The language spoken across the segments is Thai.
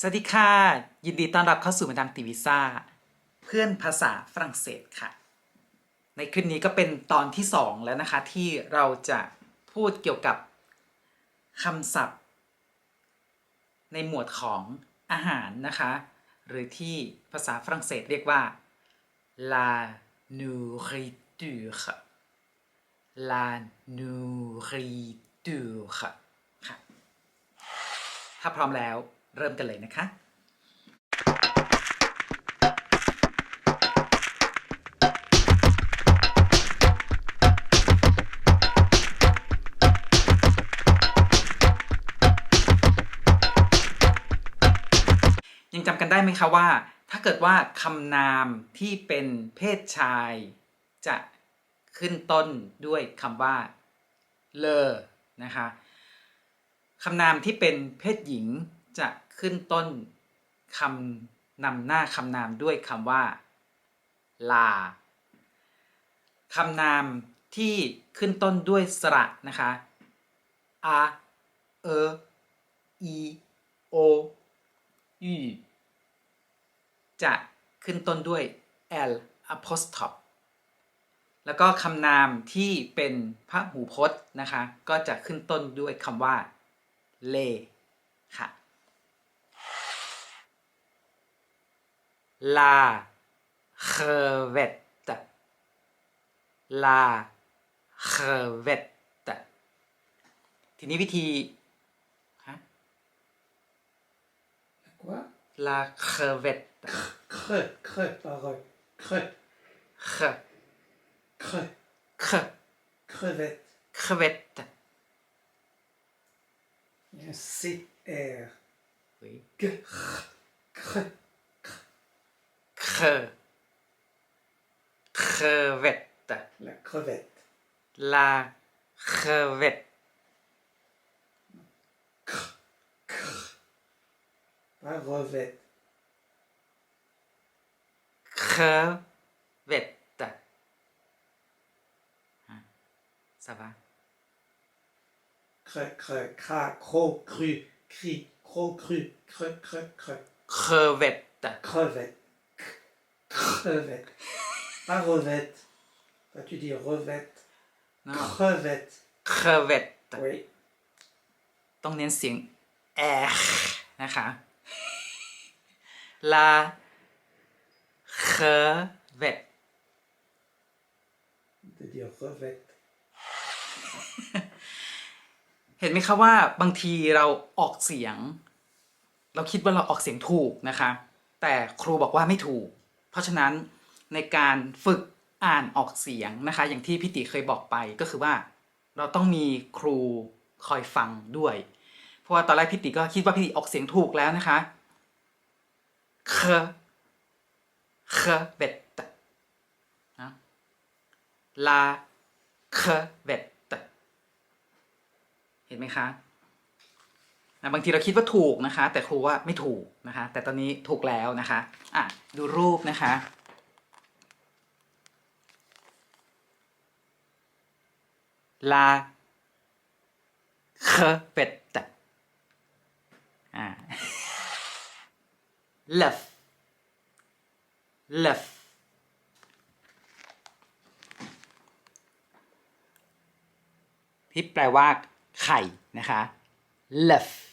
สวัสดีค่ะ ยินดีต้อนรับเข้าสู่มาดามตีวีซ่า เพื่อนภาษาฝรั่งเศสค่ะ ในคลิปนี้ก็เป็นตอนที่ 2 แล้วนะคะ ที่เราจะพูดเกี่ยวกับคำศัพท์ ในหมวดของอาหารนะคะ หรือที่ภาษาฝรั่งเศสเรียกว่า la nourriture la nourriture ค่ะ ถ้าพร้อมแล้ว เริ่มกันเลยนะคะ ยังจำกันได้ไหมคะว่า ถ้าเกิดว่าคำนามที่เป็นเพศชาย จะขึ้นต้นด้วยคำว่าเลอนะคะคำนามที่เป็นเพศหญิงจะ ขึ้นต้นคำนำหน้าคำนามด้วยคำว่า ลาคำนามที่ขึ้นต้นด้วยสระนะคะ a e i o u จะขึ้นต้นด้วย l apostrophe แล้วก็คำนามที่เป็นพระหูพจน์นะคะ ก็จะขึ้นต้นด้วยคำว่าเลค่ะ la crevette la crevette ทีนี้วิธีฮะ Quoi la crevette Creux, creux, parole. Creux, cre creux, cre crevette. crevette Il y a un C, R. oui G, R, creux. cre crevette La crevette. la crevette Pas revette. crevette Hein, ça va? Creux, creux, cra, cro, cru, cri, cro, cru, creux, creux, creux. crevette Crevette. Crevette. Pas revette. Toi, tu dis revette. non Crevette. crevette Oui. ต้องเน้นเสียง r นะคะ la crevette De dire revette. เห็นไหมคะว่าบางทีเราออกเสียง เราคิดว่าเราออกเสียงถูกนะคะ แต่ครูบอกว่าไม่ถูกเพ ราะฉะนั้นในการฝึกอ่านออกเสียงนะคะ อย่างที่พี่ติเคยบอกไปก็คือว่า เราต้องมีครูคอยฟังด้วย เพราะว่าตอนแรกพี่ติก็คิดว่าพี่ติออกเสียงถูกแล้วนะคะเคเคเบตนะลาเคเบตเห็นไหมคะ นะบางทีเราคิดว่าถูกนะคะ แต่ครูว่าไม่ถูกนะคะ แต่ตอนนี้ถูกแล้วนะคะอะดูรูปนะคะ la crevette อ่า l'œuf l'œuf ที่แปลว่าไข่นะคะ l'œuf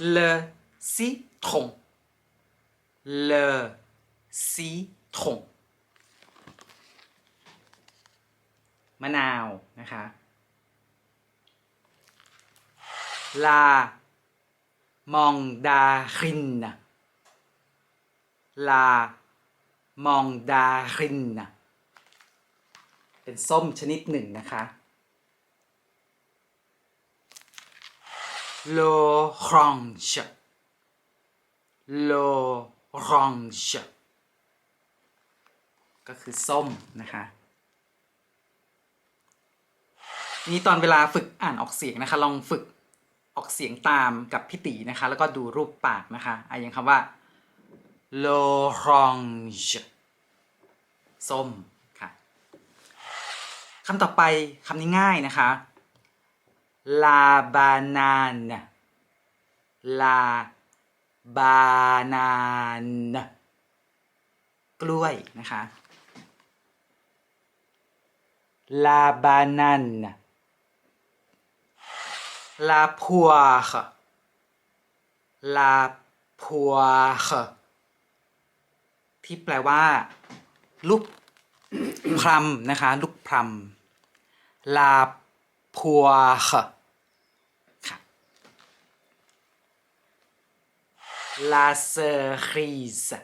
le citron le citron มะนาว นะคะ la mandarine la mandarine เป็นส้มชนิดหนึ่งนะคะ l'orange l'orange ก็คือส้มนะคะ นี่ตอนเวลาฝึกอ่านออกเสียงนะคะ ลองฝึกออกเสียงตามกับพี่ตีนะคะ แล้วก็ดูรูปปากนะคะอะอย่างคำว่า l'orange ส้มค่ะคำต่อไปคำนี้ง่ายนะคะ ลาบานานลาบานานกล้วยนะคะลาบานานลาพัวค่ะลาพัวค่ะที่แปลว่า ลูกพรำนะคะ ลูกพรำลา la poire ค่ะ la cerise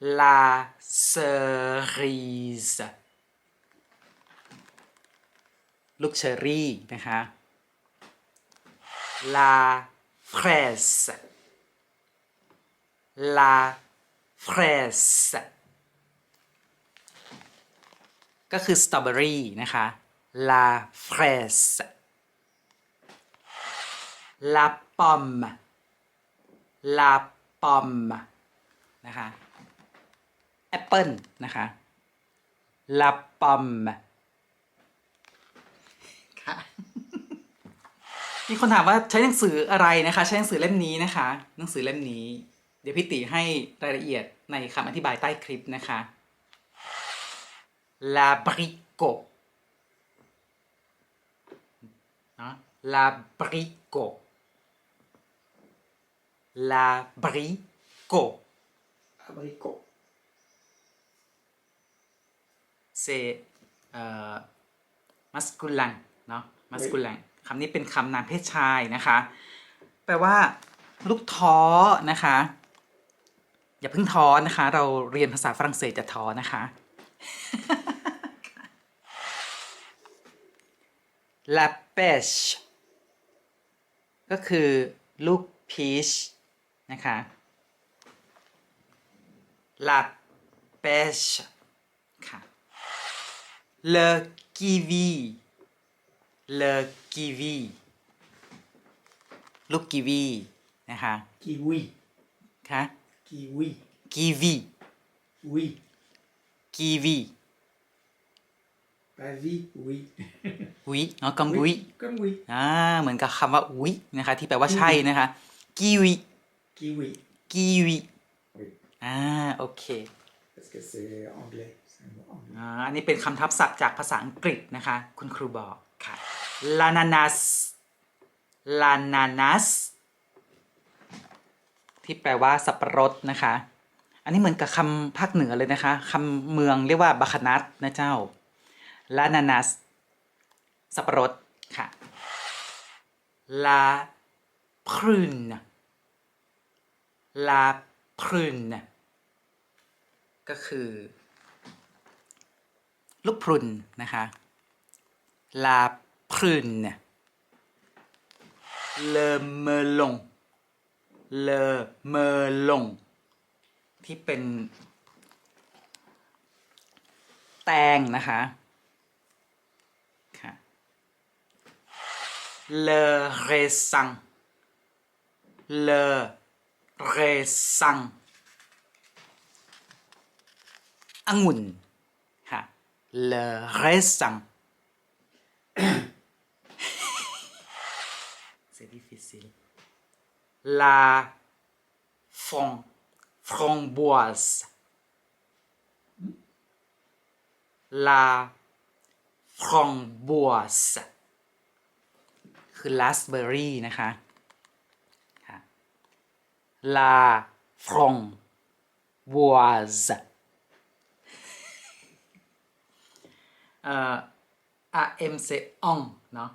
la cerise ลูกเชอรี่นะคะ la fraise la fraise ก็คือสตรอเบอรี่นะคะ la fraise la pomme la pomme นะคะ แอปเปิลนะคะ la pomme ค่ะมีคนถามว่าใช้หนังสืออะไรนะคะ ใช้หนังสือเล่มนี้นะคะ หนังสือเล่มนี้ เดี๋ยวพี่ติให้รายละเอียดในคำอธิบายใต้คลิปนะคะ l'abricot นอะ l'abricot l'abricot Abricot. c'est เอ่อ masculin เนาะ masculin คำนี้เป็นคำนามเพศชายนะคะ แปลว่า ลูกท้อนะคะ อย่าเพิ่งท้อนะคะ เราเรียนภาษาฝรั่งเศสจะท้อนะคะ la pêche ก็คือลูกพีชนะคะ la pêche ค่ะ le kiwi le kiwi ลูกกีวีนะคะ Kiwi. ค่ะ Kiwi. กีวี Oui. กีวี Pas vie, oui. วิเนาะกังวิ Comme oui. อ่าเหมือนกับคำว่าวินะคะ ที่แปลว่าใช่นะคะกีวี Kiwi. กีวี Oui. อ่าโอเค Parce que c'est anglais. C'est un mot anglais. อ่าอันนี้เป็นคำทับศัพท์จากภาษาอังกฤษนะคะ คุณครูบอกค่ะ lananas lananas ที่แปลว่าสับปะรดนะคะ อันนี้เหมือนกับคำภาคเหนือเลยนะคะคำเมืองเรียกว่าบาคานัสนะเจ้า และนานัส สับปะรดค่ะลาพรุนลาพรุนก็คือ ลูกพรุนนะคะลาพรุนเลเมลงเลเมลง ที่เป็น แตงนะคะ le raisin, le raisin. Angun, le raisin. C'est difficile. La fron, framboise. La framboise. คือ raspberry นะคะค่ะ la framboise เอ่อ am c'est on เนาะ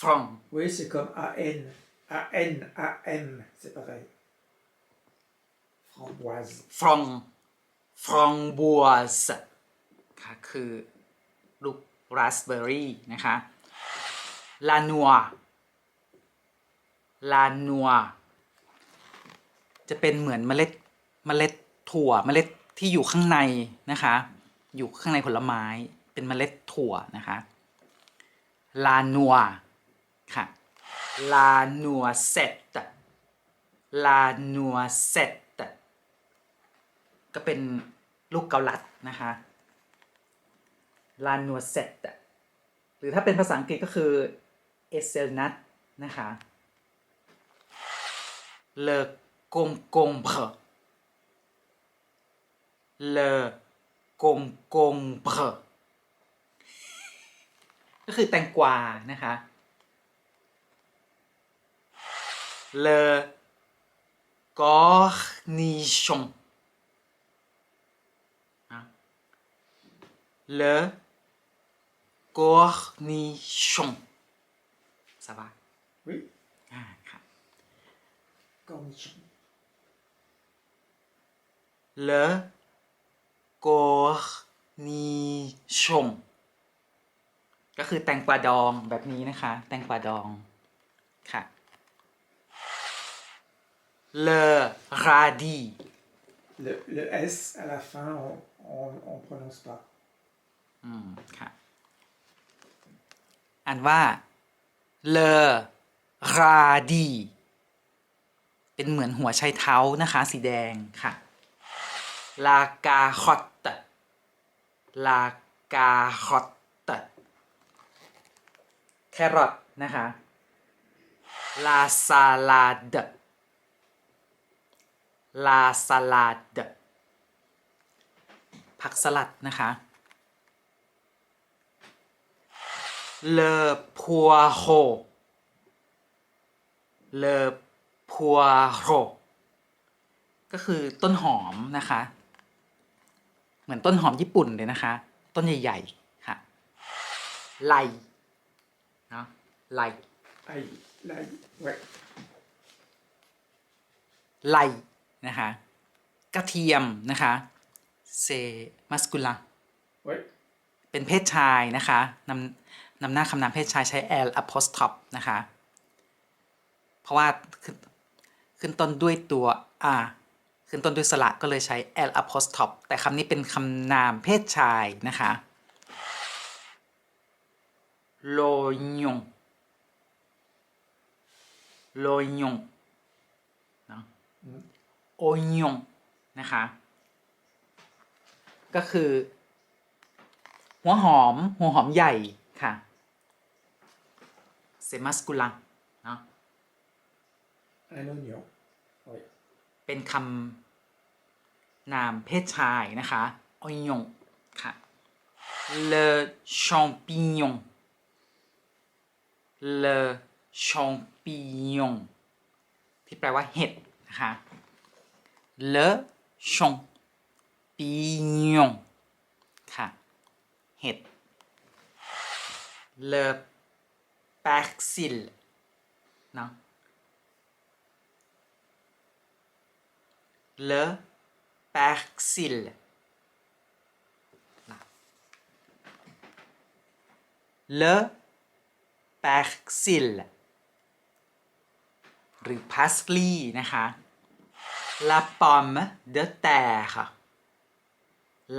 from Oui, c'est comme AN. AN, AM. C'est pareil. Framboise. from framboise ค่ะคือลูก raspberry นะคะ la noix la noix จะเป็นเหมือนเมล็ดเมล็ดถั่วเมล็ดที่อยู่ข้างในนะคะ อยู่ข้างในผลไม้เป็นเมล็ดถั่วนะคะ la noix ค่ะ la noisette la noisette ก็เป็นลูกเกาลัดนะคะ la noisette หรือถ้าเป็นภาษาอังกฤษก็คือ hazelnut นะคะ le concombre le concombre ก็คือแตงกวานะคะ le cornichon นะ le cornichon ça va Oui. อ่าค่ะ Cornichon. le cornichon ก็คือแตงกวาดองแบบนี้นะคะ แตงกวาดอง ค่ะ le radis Le, le S à la fin, on ne prononce pas. อืม ค่ะ อ่านว่า เลราดี เป็นเหมือนหัวไชเท้านะคะ สีแดงค่ะ ลากาคอตตลากาคอตตแครอทนะคะ ลาซาลาดลาสลัดผักสลัดนะคะ เลิบ le poireau le poireau ก็คือต้นหอมนะคะ เหมือนต้นหอมญี่ปุ่นเลยนะคะ ต้นใหญ่ๆค่ะไลเนาะไล Aïe, l'ail. Ouais. ไลนะคะกระเทียมนะคะเซมัสคูลา Ouais. เป็นเพศชายนะคะนำ นำหน้าคำนามเพศชายใช้ l apostrophe นะคะ เพราะว่าขึ้นขึ้นต้นด้วยตัว r ขึ้นต้นด้วยสระก็เลยใช้ l apostrophe แต่คำนี้เป็นคำนามเพศชายนะคะ l'oignon l'oignon เนอะ oignon นะคะ ก็คือ หัวหอม หัวหอมใหญ่ ค่ะเซมัสกุลังเนาะ Un oignon. Oui. เป็นคำนามเพศชายนะคะออยงค่ะ le champignon le champignon ที่แปลว่าเห็ดนะคะ le champignon ค่ะ เห็ด le persil เนาะ le persil นะ le persil หรือ parsley นะคะ la pomme de terre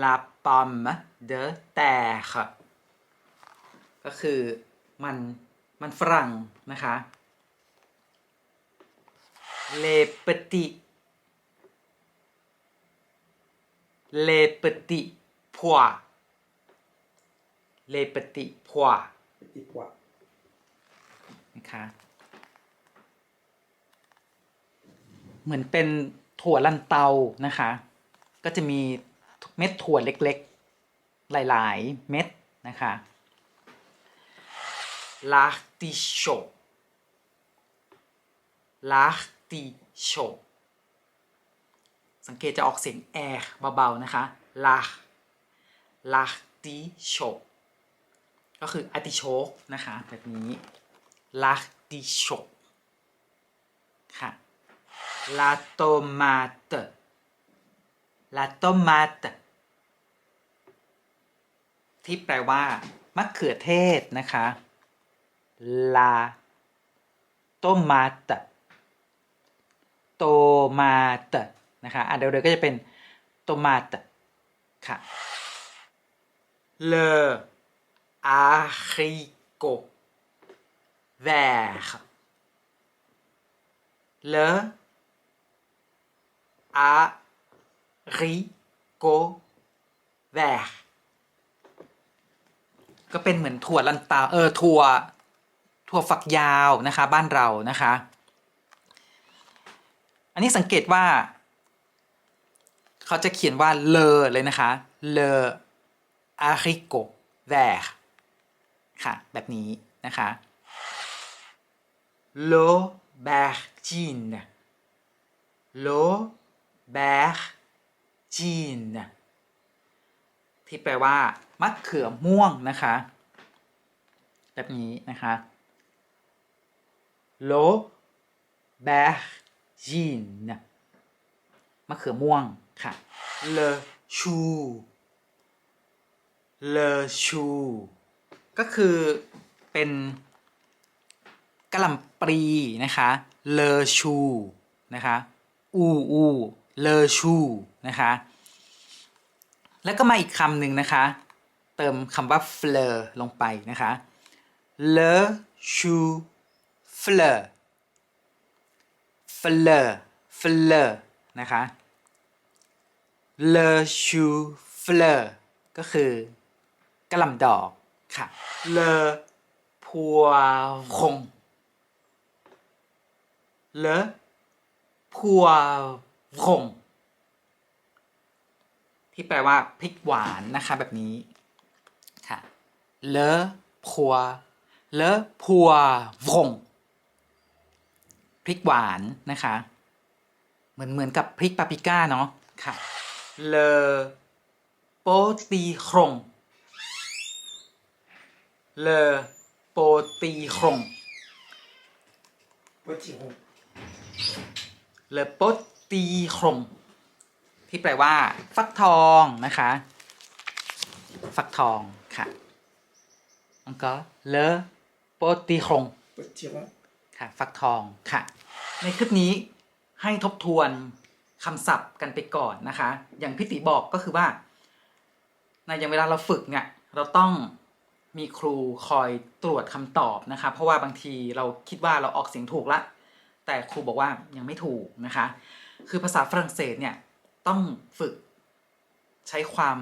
la pomme de terre ก็คือมันมันฝรั่งนะคะ les petits les petits pois les petits pois Petit pois. นะคะเหมือนเป็นถั่วลันเตานะคะ ก็จะมีเม็ดถั่วเล็กๆ หลาย ๆ เม็ดนะคะ l'artichaut l'artichaut สังเกตจะออกเสียงแอร์เบา ๆ นะคะ la l'artichaut ก็คืออาติโชกนะคะ แบบนี้ l'artichaut ค่ะ la tomate la tomate ที่แปลว่ามะเขือเทศนะคะ la tomate tomate นะคะอะเดี๋ยวๆก็จะเป็น tomate ค่ะ le haricot vert le haricot vert ก็เป็นเหมือนถั่วลันเตาเออถั่ว ถั่วฝักยาวนะคะบ้านเรานะคะ อันนี้สังเกตว่า เขาจะเขียนว่าเลอเลยนะคะ เลออาริโกแวร์ค่ะ แบบนี้นะคะโลแบร์จีนโลแบร์จีนที่แปลว่ามะเขือม่วงนะคะ แบบนี้นะคะ โลแบร์จีนมะเขือม่วงค่ะเลชูเลชู ก็คือเป็นกะหล่ำปลีนะคะเลชูนะคะอูอูเลชูนะคะแล้วก็มาอีกคำหนึ่งนะคะ เติมคำว่า fleur ลงไปนะคะ le chou fleur fleur fleur นะคะ le chou fleur ก็คือกระหล่ำดอกค่ะ le poiron le poiron ที่แปลว่าพริกหวานนะคะแบบนี้ค่ะ le pois le poivron พ ริกหวานนะคะ เหมือนเหมือนกับพริกปาปริก้าเนาะค่ะ le potiron le potiron Potiron. le potiron ที่แปลว่า ฟักทองนะคะ ฟักทองค่ะแล้วก็ le potiron Potiron. ค่ะ ฟักทองค่ะ ในคลิปนี้ให้ทบทวนคำศัพท์กันไปก่อนนะคะ อย่างพี่ติบอกก็คือว่าในอย่างเวลาเราฝึกเนี่ยเราต้องมีครูคอยตรวจคำตอบนะคะ เพราะว่าบางทีเราคิดว่าเราออกเสียงถูกละ แต่ครูบอกว่ายังไม่ถูกนะคะ คือภาษาฝรั่งเศสเนี่ยต้องฝึกใช้ความ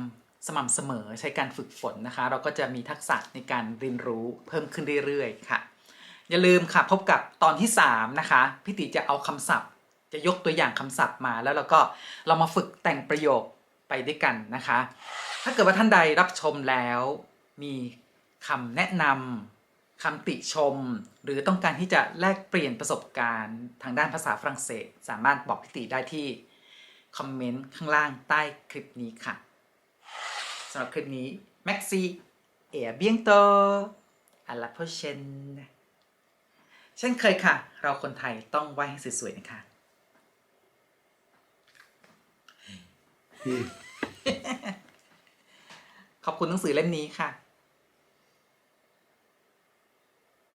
สม่ำเสมอใช้การฝึกฝนนะคะ เราก็จะมีทักษะในการเรียนรู้เพิ่มขึ้นเรื่อยๆค่ะ อย่าลืมค่ะพบกับตอนที่ 3 นะคะพี่ติจะเอาคำศัพท์ จะยกตัวอย่างคำศัพท์มาแล้วเราก็เรามาฝึกแต่งประโยคไปด้วยกันนะคะ ถ้าเกิดว่าท่านใดรับชมแล้ว มีคำแนะนำคำติชม หรือต้องการที่จะแลกเปลี่ยนประสบการณ์ทางด้านภาษาฝรั่งเศส สามารถบอกพี่ติได้ที่คอมเมนต์ข้างล่างใต้คลิปนี้ค่ะสำหรับคลิปนี้ Maxi เอ b เบียงโตอาลาโพเชน เช่นเคยค่ะ เราคนไทยต้องไหว้ให้สวยๆนะคะ Et ขอบคุณหนังสือเล่มนี้ค่ะ